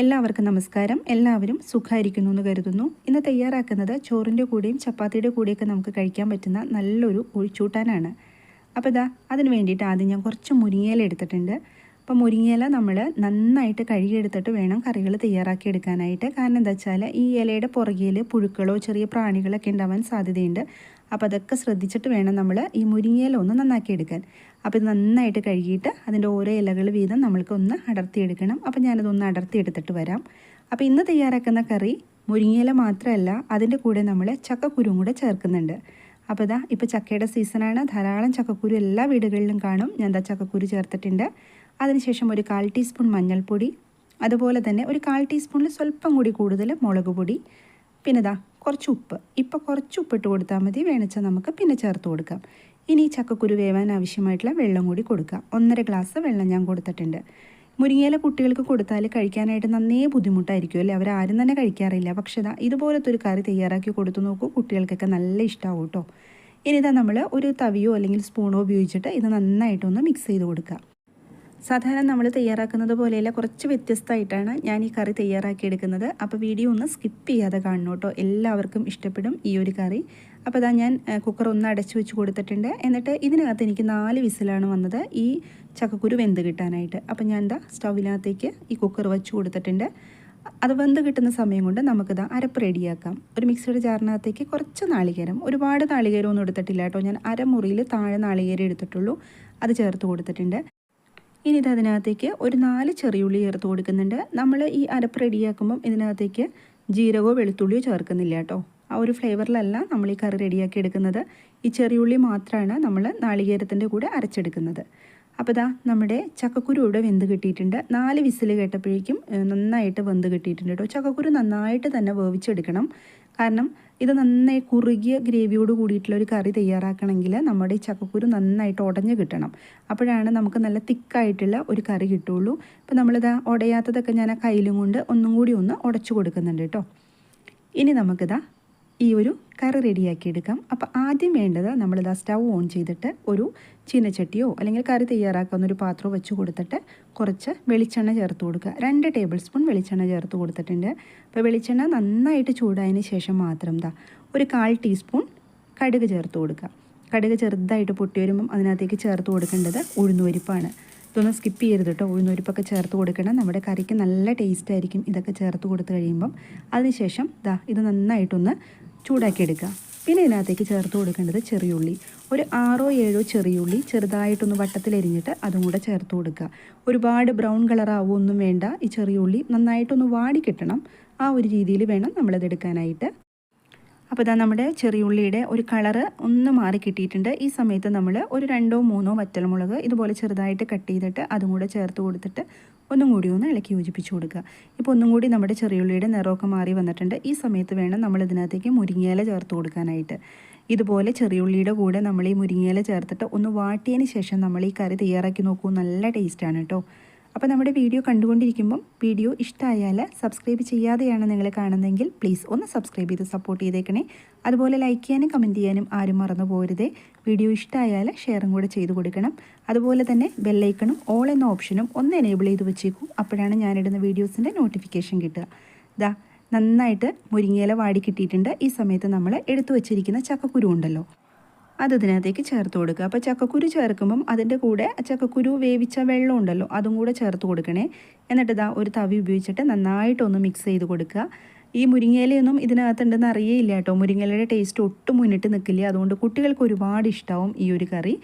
എല്ലാവർക്കും നമസ്കാരം. എല്ലാവരും സുഖമായിരിക്കുന്നു എന്ന് കരുതുന്നു. ഇന്ന് തയ്യാറാക്കുന്നത് ചോറിന്റെ കൂടെയും ചപ്പാത്തിയുടെ കൂടെയൊക്കെ നമുക്ക് കഴിക്കാൻ പറ്റുന്ന നല്ലൊരു ഒഴിച്ചൂട്ടാനാണ് അപ്പോൾ ഇതാ അതിന് വേണ്ടിയിട്ട് ആദ്യം ഞാൻ കുറച്ച് മുരിങ്ങയില എടുത്തിട്ടുണ്ട്. അപ്പോൾ മുരിങ്ങയില നമ്മൾ നന്നായിട്ട് കഴുകിയെടുത്തിട്ട് വേണം കറികൾ തയ്യാറാക്കി എടുക്കാനായിട്ട് കാരണം എന്താ വെച്ചാൽ ഈ ഇലയുടെ പുറകിൽ പുഴുക്കളോ ചെറിയ പ്രാണികളൊക്കെ ഉണ്ടാവാൻ സാധ്യതയുണ്ട്. അപ്പോൾ അതൊക്കെ ശ്രദ്ധിച്ചിട്ട് വേണം നമ്മൾ ഈ മുരിങ്ങയില ഒന്ന് നന്നാക്കി എടുക്കാൻ അപ്പോൾ ഇത് നന്നായിട്ട് കഴുകിയിട്ട് അതിന്റെ ഓരോ ഇലകൾ വീതം നമ്മൾക്ക് ഒന്ന് അടർത്തിയെടുക്കണം. അപ്പോൾ ഞാനതൊന്ന് അടർത്തിയെടുത്തിട്ട് വരാം. അപ്പോൾ ഇന്ന് തയ്യാറാക്കുന്ന കറി മുരിങ്ങയില മാത്രമല്ല അതിന്റെ കൂടെ നമ്മൾ ചക്കക്കുരും കൂടെ ചേർക്കുന്നുണ്ട്. അപ്പോൾ ഇതാ ഇപ്പോൾ ചക്കയുടെ സീസണാണ് ധാരാളം ചക്കക്കുരു എല്ലാ വീടുകളിലും കാണും. ഞാൻ എന്താ ചക്കക്കുരു ചേർത്തിട്ടുണ്ട്. അതിനുശേഷം ഒരു കാൽ ടീസ്പൂൺ മഞ്ഞൾപ്പൊടി അതുപോലെ തന്നെ ഒരു കാൽ ടീസ്പൂണിൽ സ്വല്പം കൂടി കൂടുതൽ മുളക് പൊടി പിന്നെ ഇതാ കുറച്ച് ഉപ്പ്. ഇപ്പോൾ കുറച്ച് ഉപ്പിട്ട് കൊടുത്താൽ മതി. വേണിച്ചാൽ നമുക്ക് പിന്നെ ചേർത്ത് കൊടുക്കാം. ഇനി ചക്കക്കുരു വേവാൻ ആവശ്യമായിട്ടുള്ള വെള്ളം കൂടി കൊടുക്കുക ഒന്നര ഗ്ലാസ് വെള്ളം ഞാൻ കൊടുത്തിട്ടുണ്ട്. മുരിങ്ങയില കുട്ടികൾക്ക് കൊടുത്താൽ കഴിക്കാനായിട്ട് നന്നേ ബുദ്ധിമുട്ടായിരിക്കും അല്ലേ? അവരാരും തന്നെ കഴിക്കാറില്ല. പക്ഷേ ഇതാ ഇതുപോലത്തെ ഒരു കറി തയ്യാറാക്കി കൊടുത്തു നോക്കൂ. കുട്ടികൾക്കൊക്കെ നല്ല ഇഷ്ടമാവും കേട്ടോ. ഇനി ഇതാ നമ്മൾ ഒരു തവിയോ അല്ലെങ്കിൽ സ്പൂണോ ഉപയോഗിച്ചിട്ട് ഇത് നന്നായിട്ടൊന്ന് മിക്സ് ചെയ്ത് കൊടുക്കുക സാധാരണ നമ്മൾ തയ്യാറാക്കുന്നത് പോലെയല്ല കുറച്ച് വ്യത്യസ്തമായിട്ടാണ് ഞാൻ ഈ കറി തയ്യാറാക്കി എടുക്കുന്നത്. അപ്പോൾ വീഡിയോ ഒന്ന് സ്കിപ്പ് ചെയ്യാതെ കാണണം കേട്ടോ. എല്ലാവർക്കും ഇഷ്ടപ്പെടും ഈ ഒരു കറി. അപ്പോൾ അതാ ഞാൻ കുക്കർ ഒന്ന് അടച്ചു വെച്ച് കൊടുത്തിട്ടുണ്ട്. എന്നിട്ട് ഇതിനകത്ത് എനിക്ക് നാല് വിസിലാണ് വന്നത് ഈ ചക്കക്കുരു വെന്ത് കിട്ടാനായിട്ട്. അപ്പോൾ ഞാൻ എന്താ സ്റ്റൗവിനകത്തേക്ക് ഈ കുക്കർ വെച്ച് കൊടുത്തിട്ടുണ്ട്. അത് വെന്ത് കിട്ടുന്ന സമയം കൊണ്ട് നമുക്കിത് അരപ്പ് റെഡിയാക്കാം. ഒരു മിക്സിയുടെ ജാറിനകത്തേക്ക് കുറച്ച് നാളികേരം ഒരുപാട് നാളികേരം ഒന്നും എടുത്തിട്ടില്ല കേട്ടോ. ഞാൻ അരമുറിയിൽ താഴെ നാളികേരം എടുത്തിട്ടുള്ളൂ. അത് ചേർത്ത് കൊടുത്തിട്ടുണ്ട്. ഇനി ഇത് അതിനകത്തേക്ക് ഒരു നാല് ചെറിയുള്ളി ചേർത്ത് കൊടുക്കുന്നുണ്ട്. നമ്മൾ ഈ അരപ്പ് റെഡിയാക്കുമ്പം ഇതിനകത്തേക്ക് ജീരകമോ വെളുത്തുള്ളിയോ ചേർക്കുന്നില്ല കേട്ടോ. ആ ഒരു ഫ്ലേവറിലല്ല നമ്മൾ ഈ കറി റെഡിയാക്കി എടുക്കുന്നത്. ഈ ചെറിയുള്ളി മാത്രമാണ് നമ്മൾ നാളികേരത്തിന്റെ കൂടെ അരച്ചെടുക്കുന്നത്. അപ്പോൾ ഇതാ നമ്മുടെ ചക്കക്കുരു ഇവിടെ വെന്ത് കിട്ടിയിട്ടുണ്ട്. നാല് വിസിൽ കേട്ടപ്പോഴേക്കും നന്നായിട്ട് വെന്ത് കിട്ടിയിട്ടുണ്ട് കേട്ടോ. ചക്കക്കുരു നന്നായിട്ട് തന്നെ വേവിച്ചെടുക്കണം. കാരണം ഇത് നന്നായി കുറുകിയ ഗ്രേവിയോട് കൂടിയിട്ടുള്ള ഒരു കറി തയ്യാറാക്കണമെങ്കിൽ നമ്മുടെ ഈ ചക്കക്കുരു നന്നായിട്ട് ഉടഞ്ഞ് കിട്ടണം. അപ്പോഴാണ് നമുക്ക് നല്ല തിക്കായിട്ടുള്ള ഒരു കറി കിട്ടുള്ളൂ ഇപ്പോൾ നമ്മളിതാ ഉടയാത്തതൊക്കെ ഞാൻ ആ കയ്യിലും കൊണ്ട് ഒന്നും കൂടി ഒന്ന് ഉടച്ചു കൊടുക്കുന്നുണ്ട് കേട്ടോ. ഇനി നമുക്കിതാ ഈ ഒരു കറി റെഡിയാക്കി എടുക്കാം അപ്പോൾ ആദ്യം വേണ്ടത് നമ്മളിതാ സ്റ്റൗ ഓൺ ചെയ്തിട്ട് ഒരു ചീനച്ചട്ടിയോ അല്ലെങ്കിൽ കറി തയ്യാറാക്കുന്ന ഒരു പാത്രമോ വെച്ച് കൊടുത്തിട്ട് കുറച്ച് വെളിച്ചെണ്ണ ചേർത്ത് കൊടുക്കുക. രണ്ട് ടേബിൾ സ്പൂൺ വെളിച്ചെണ്ണ ചേർത്ത് കൊടുത്തിട്ടുണ്ട്. അപ്പോൾ വെളിച്ചെണ്ണ നന്നായിട്ട് ചൂടായതിന് ശേഷം മാത്രം ദാ ഒരു കാൽ ടീസ്പൂൺ കടുക് ചേർത്ത് കൊടുക്കുക. കടുക് ചെറുതായിട്ട് പൊട്ടി വരുമ്പം അതിനകത്തേക്ക് ചേർത്ത് കൊടുക്കേണ്ടത് ഉഴുന്നുപരിപ്പാണ് ഇതൊന്നും സ്കിപ്പ് ചെയ്യരുത് കേട്ടോ ഉഴുന്നുപരിപ്പൊക്കെ ചേർത്ത് കൊടുക്കണം. നമ്മുടെ കറിക്ക് നല്ല ടേസ്റ്റ് ആയിരിക്കും ഇതൊക്കെ ചേർത്ത് കൊടുത്ത് കഴിയുമ്പം. അതിനുശേഷം ദാ ഇത് നന്നായിട്ടൊന്ന് ചൂടാക്കിയെടുക്കുക. പിന്നെ ഇതിനകത്തേക്ക് ചേർത്ത് കൊടുക്കേണ്ടത് ചെറിയുള്ളി ഒരു ആറോ ഏഴോ ചെറിയുള്ളി ചെറുതായിട്ടൊന്ന് വട്ടത്തിലെരിഞ്ഞിട്ട് അതും കൂടെ ചേർത്ത് കൊടുക്കുക. ഒരുപാട് ബ്രൗൺ കളർ ആവുമൊന്നും വേണ്ട. ഈ ചെറിയുള്ളി നന്നായിട്ടൊന്ന് വാടി കിട്ടണം. ആ ഒരു രീതിയിൽ വേണം നമ്മളത് എടുക്കാനായിട്ട്. അപ്പോൾ ഇതാ നമ്മുടെ ചെറിയുള്ളിയുടെ ഒരു കളറ് ഒന്ന് മാറി കിട്ടിയിട്ടുണ്ട്. ഈ സമയത്ത് നമ്മൾ ഒരു രണ്ടോ മൂന്നോ വറ്റൽമുളക് ഇതുപോലെ ചെറുതായിട്ട് കട്ട് ചെയ്തിട്ട് അതും കൂടെ ചേർത്ത് കൊടുത്തിട്ട് ഒന്നും കൂടി ഒന്ന് ഇളക്കി യോജിപ്പിച്ച് കൊടുക്കുക. ഇപ്പോൾ ഒന്നും കൂടി നമ്മുടെ ചെറിയുള്ളിയുടെ നിറമൊക്കെ മാറി വന്നിട്ടുണ്ട്. ഈ സമയത്ത് വേണം നമ്മൾ ഇതിനകത്തേക്ക് മുരിങ്ങയില ചേർത്ത് കൊടുക്കാനായിട്ട്. ഇതുപോലെ ചെറിയുള്ളിയുടെ കൂടെ നമ്മൾ ഈ മുരിങ്ങയില ചേർത്തിട്ട് ഒന്ന് വാട്ടിയതിന് ശേഷം നമ്മൾ ഈ കറി തയ്യാറാക്കി നോക്കൂ. നല്ല ടേസ്റ്റാണ് കേട്ടോ. അപ്പോൾ നമ്മുടെ വീഡിയോ കണ്ടുകൊണ്ടിരിക്കുമ്പം വീഡിയോ ഇഷ്ടമായാൽ സബ്സ്ക്രൈബ് ചെയ്യാതെയാണ് നിങ്ങൾ കാണുന്നതെങ്കിൽ പ്ലീസ് ഒന്ന് സബ്സ്ക്രൈബ് ചെയ്ത് സപ്പോർട്ട് ചെയ്തേക്കണേ. അതുപോലെ ലൈക്ക് ചെയ്യാനും കമന്റ് ചെയ്യാനും ആരും മറന്നു പോരുത് വീഡിയോ ഇഷ്ടമായാൽ ഷെയറും കൂടെ ചെയ്ത് കൊടുക്കണം. അതുപോലെ തന്നെ ബെല്ലൈക്കണും ഓൾ എന്ന ഓപ്ഷനും ഒന്ന് എനേബിൾ ചെയ്ത് വെച്ചേക്കും. അപ്പോഴാണ് ഞാനിടുന്ന വീഡിയോസിന്റെ നോട്ടിഫിക്കേഷൻ കിട്ടുക. ദാ നന്നായിട്ട് മുരിങ്ങയില വാടി കിട്ടിയിട്ടുണ്ട്. ഈ സമയത്ത് നമ്മൾ എടുത്തു വച്ചിരിക്കുന്ന ചക്കക്കുരു ഉണ്ടല്ലോ. അത് ഇതിനകത്തേക്ക് ചേർത്ത് കൊടുക്കുക. അപ്പോൾ ചക്കക്കുരു ചേർക്കുമ്പം അതിന്റെ കൂടെ ചക്കക്കുരു വേവിച്ച വെള്ളം ഉണ്ടല്ലോ അതും കൂടെ ചേർത്ത് കൊടുക്കണേ. എന്നിട്ട് ഇതാ ഒരു തവി ഉപയോഗിച്ചിട്ട് നന്നായിട്ടൊന്ന് മിക്സ് ചെയ്ത് കൊടുക്കുക. ഈ മുരിങ്ങയിലയൊന്നും ഇതിനകത്തുണ്ടെന്ന് അറിയേയില്ല കേട്ടോ. മുരിങ്ങയിലയുടെ ടേസ്റ്റ് ഒട്ടും മുന്നിട്ട് നിൽക്കില്ല. അതുകൊണ്ട് കുട്ടികൾക്ക് ഒരുപാട് ഇഷ്ടമാവും ഈ ഒരു കറി.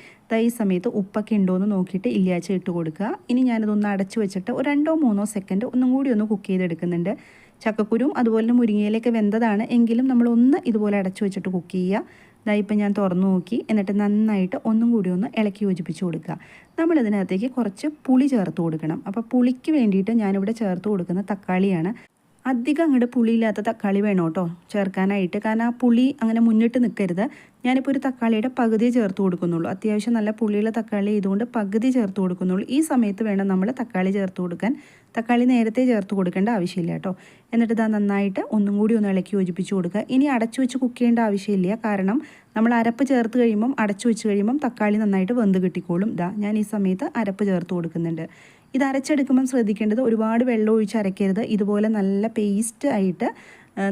ഈ സമയത്ത് ഉപ്പൊക്കെ ഉണ്ടോ എന്ന് നോക്കിയിട്ട് ഇല്ലാച്ച ഇട്ട് കൊടുക്കുക. ഇനി ഞാനിതൊന്ന് അടച്ചു വെച്ചിട്ട് ഒരു രണ്ടോ മൂന്നോ സെക്കൻഡ് ഒന്നും കൂടി ഒന്ന് കുക്ക് ചെയ്തെടുക്കുന്നുണ്ട്. ചക്കക്കുരും അതുപോലെ തന്നെ മുരിങ്ങയിലൊക്കെ വെന്തതാണ്. എങ്കിലും നമ്മൾ ഒന്ന് ഇതുപോലെ അടച്ചു വെച്ചിട്ട് കുക്ക് ചെയ്യുക. ഇതാ ഇപ്പം ഞാൻ തുറന്നു നോക്കി. എന്നിട്ട് നന്നായിട്ട് ഒന്നും കൂടി ഒന്ന് ഇളക്കി യോജിപ്പിച്ച് കൊടുക്കുക. നമ്മളിതിനകത്തേക്ക് കുറച്ച് പുളി ചേർത്ത് കൊടുക്കണം. അപ്പോൾ പുളിക്ക് വേണ്ടിയിട്ട് ഞാനിവിടെ ചേർത്ത് കൊടുക്കുന്ന തക്കാളിയാണ്. അധികം അങ്ങോട്ട് പുളിയില്ലാത്ത തക്കാളി വേണം കേട്ടോ ചേർക്കാനായിട്ട്. കാരണം ആ പുളി അങ്ങനെ മുന്നിട്ട് നിൽക്കരുത്. ഞാനിപ്പോൾ ഒരു തക്കാളിയുടെ പകുതി ചേർത്ത് കൊടുക്കുന്നുള്ളൂ. അത്യാവശ്യം നല്ല പുളിയുള്ള തക്കാളി ഇതുകൊണ്ട് പകുതി ചേർത്ത് കൊടുക്കുന്നുള്ളൂ. ഈ സമയത്ത് വേണം നമ്മൾ തക്കാളി ചേർത്ത് കൊടുക്കാൻ. തക്കാളി നേരത്തെ ചേർത്ത് കൊടുക്കേണ്ട ആവശ്യമില്ല കേട്ടോ. എന്നിട്ട് ഇതാ നന്നായിട്ട് ഒന്നും കൂടി ഒന്ന് ഇളക്കി യോജിപ്പിച്ച് കൊടുക്കുക. ഇനി അടച്ചു വെച്ച് കുക്ക് ചെയ്യേണ്ട ആവശ്യമില്ല. കാരണം നമ്മൾ അരപ്പ് ചേർത്ത് കഴിയുമ്പം അടച്ചു വെച്ച് കഴിയുമ്പം തക്കാളി നന്നായിട്ട് വെന്ത് കിട്ടിക്കോളും. ഇതാ ഞാൻ ഈ സമയത്ത് അരപ്പ് ചേർത്ത് കൊടുക്കുന്നുണ്ട്. ഇത് അരച്ചെടുക്കുമ്പം ശ്രദ്ധിക്കേണ്ടത് ഒരുപാട് വെള്ളം ഒഴിച്ച് അരയ്ക്കരുത്. ഇതുപോലെ നല്ല പേസ്റ്റ് ആയിട്ട്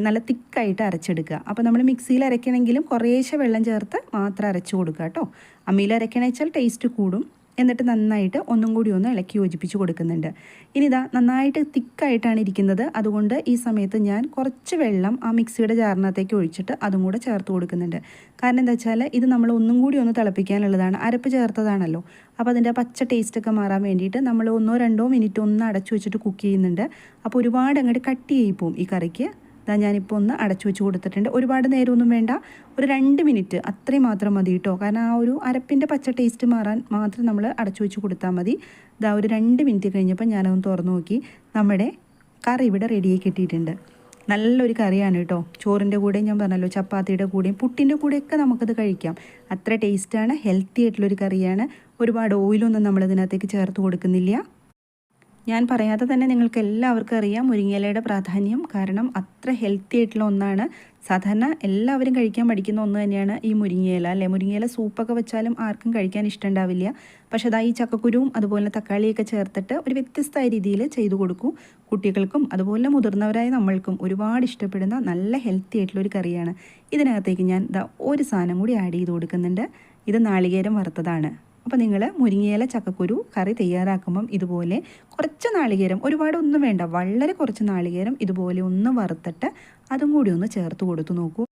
നല്ല തിക്കായിട്ട് അരച്ചെടുക്കുക. അപ്പോൾ നമ്മൾ മിക്സിയിൽ അരയ്ക്കണമെങ്കിലും കുറേശ്ശെ വെള്ളം ചേർത്ത് മാത്രം അരച്ച് കൊടുക്കുക കേട്ടോ. അമ്മിയിൽ അരയ്ക്കണമെന്ന് വെച്ചാൽ ടേസ്റ്റ് കൂടും. എന്നിട്ട് നന്നായിട്ട് ഒന്നും കൂടി ഒന്ന് ഇളക്കി യോജിപ്പിച്ച് കൊടുക്കുന്നുണ്ട്. ഇനി ഇതാ നന്നായിട്ട് തിക്കായിട്ടാണ് ഇരിക്കുന്നത്. അതുകൊണ്ട് ഈ സമയത്ത് ഞാൻ കുറച്ച് വെള്ളം ആ മിക്സിയുടെ ജാറിനകത്തേക്ക് ഒഴിച്ചിട്ട് അതും കൂടെ ചേർത്ത് കൊടുക്കുന്നുണ്ട്. കാരണം എന്താ വെച്ചാൽ ഇത് നമ്മൾ ഒന്നും കൂടി ഒന്ന് തിളപ്പിക്കാനുള്ളതാണ്. അരപ്പ് ചേർത്തതാണല്ലോ. അപ്പോൾ അതിന്റെ പച്ച ടേസ്റ്റൊക്കെ മാറാൻ വേണ്ടിയിട്ട് നമ്മൾ ഒന്നോ രണ്ടോ മിനിറ്റ് ഒന്ന് അടച്ചു വെച്ചിട്ട് കുക്ക് ചെയ്യുന്നുണ്ട്. അപ്പോൾ ഒരുപാട് അങ്ങോട്ട് കട്ടി ആയി ഈ കറിക്ക്. ഇതാ ഞാനിപ്പോൾ ഒന്ന് അടച്ചു വെച്ച് കൊടുത്തിട്ടുണ്ട്. ഒരുപാട് നേരമൊന്നും വേണ്ട. ഒരു രണ്ട് മിനിറ്റ് അത്രയും മാത്രം മതി കേട്ടോ കാരണം ആ ഒരു അരപ്പിന്റെ പച്ച ടേസ്റ്റ് മാറാൻ മാത്രം നമ്മൾ അടച്ചു വെച്ച് കൊടുത്താൽ മതി. ഇതാ ഒരു രണ്ട് മിനിറ്റ് കഴിഞ്ഞപ്പോൾ ഞാനൊന്ന് തുറന്നു നോക്കി. നമ്മുടെ കറി ഇവിടെ റെഡിയായി കിട്ടിയിട്ടുണ്ട്. നല്ലൊരു കറിയാണ് കേട്ടോ ചോറിന്റെ കൂടെയും ഞാൻ പറഞ്ഞല്ലോ ചപ്പാത്തിയുടെ കൂടെയും പുട്ടിന്റെ കൂടെയൊക്കെ നമുക്കത് കഴിക്കാം. അത്ര ടേസ്റ്റാണ് ഹെൽത്തി ആയിട്ടുള്ളൊരു കറിയാണ്. ഒരുപാട് ഓയിലൊന്നും നമ്മളിതിനകത്തേക്ക് ചേർത്ത് കൊടുക്കുന്നില്ല. ഞാൻ പറയാതെ തന്നെ നിങ്ങൾക്ക് എല്ലാവർക്കും അറിയാം മുരിങ്ങയിലയുടെ പ്രാധാന്യം. കാരണം അത്ര ഹെൽത്തി ആയിട്ടുള്ള ഒന്നാണ്. സാധാരണ എല്ലാവരും കഴിക്കാൻ പഠിക്കുന്ന ഒന്ന് തന്നെയാണ് ഈ മുരിങ്ങയില അല്ലേ? മുരിങ്ങയില സൂപ്പൊക്കെ വെച്ചാലും ആർക്കും കഴിക്കാൻ ഇഷ്ടമുണ്ടാവില്ല. പക്ഷെ അതാ ഈ ചക്കക്കുരുവും അതുപോലെ തക്കാളിയൊക്കെ ചേർത്തിട്ട് ഒരു വ്യത്യസ്തമായ രീതിയിൽ ചെയ്തു കൊടുക്കും. കുട്ടികൾക്കും അതുപോലെ മുതിർന്നവരായ നമ്മൾക്കും ഒരുപാട് ഇഷ്ടപ്പെടുന്ന നല്ല ഹെൽത്തി ആയിട്ടുള്ള ഒരു കറിയാണ്. ഇതിനകത്തേക്ക് ഞാൻ ഒരു സാധനം കൂടി ആഡ് ചെയ്ത് കൊടുക്കുന്നുണ്ട്. ഇത് നാളികേരം വറുത്തതാണ്. അപ്പോൾ നിങ്ങൾ മുരിങ്ങയില ചക്കക്കുരു കറി തയ്യാറാക്കുമ്പം ഇതുപോലെ കുറച്ച് നാളികേരം ഒരുപാട് ഒന്നും വേണ്ട വളരെ കുറച്ച് നാളികേരം ഇതുപോലെ ഒന്ന് വറുത്തിട്ട് അതും കൂടി ഒന്ന് ചേർത്ത് കൊടുത്തു നോക്കൂ.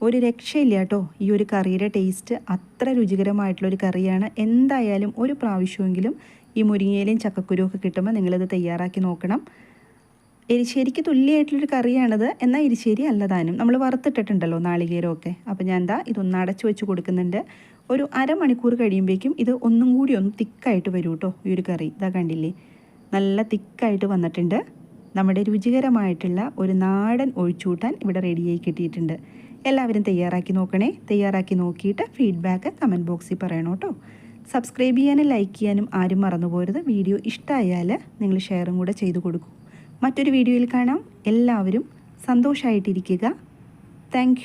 ഒരു രക്ഷയില്ല കേട്ടോ ഈ ഒരു കറിയുടെ ടേസ്റ്റ് അത്ര രുചികരമായിട്ടുള്ളൊരു കറിയാണ്. എന്തായാലും ഒരു പ്രാവശ്യമെങ്കിലും ഈ മുരിങ്ങയിലയും ചക്കക്കുരുവും ഒക്കെ കിട്ടുമ്പോൾ നിങ്ങളിത് തയ്യാറാക്കി നോക്കണം. എരിശ്ശേരിക്ക് തുല്യമായിട്ടുള്ളൊരു കറിയാണിത് എന്നാൽ എരിശ്ശേരി അല്ലതാനും നമ്മൾ വറുത്തിട്ടിട്ടുണ്ടല്ലോ നാളികേരമൊക്കെ. അപ്പോൾ ഞാൻ എന്താ ഇതൊന്ന് അടച്ചു വെച്ച് കൊടുക്കുന്നുണ്ട്. ഒരു അരമണിക്കൂർ കഴിയുമ്പോഴേക്കും ഇത് ഒന്നും കൂടി ഒന്ന് തിക്കായിട്ട് വരും കേട്ടോ ഈ ഒരു കറി. ഇതാ കണ്ടില്ലേ? നല്ല തിക്കായിട്ട് വന്നിട്ടുണ്ട്. നമ്മുടെ രുചികരമായിട്ടുള്ള ഒരു നാടൻ ഒഴിച്ചൂട്ടാൻ ഇവിടെ റെഡിയായി കിട്ടിയിട്ടുണ്ട്. എല്ലാവരും തയ്യാറാക്കി നോക്കണേ. തയ്യാറാക്കി നോക്കിയിട്ട് ഫീഡ്ബാക്ക് കമന്റ് ബോക്സിൽ പറയണം കേട്ടോ സബ്സ്ക്രൈബ് ചെയ്യാനും ലൈക്ക് ചെയ്യാനും ആരും മറന്നു പോരുത്. വീഡിയോ ഇഷ്ടമായാൽ നിങ്ങൾ ഷെയറും കൂടെ ചെയ്തു കൊടുക്കൂ. മറ്റൊരു വീഡിയോയിൽ കാണാം. എല്ലാവരും സന്തോഷമായിട്ടിരിക്കുക താങ്ക്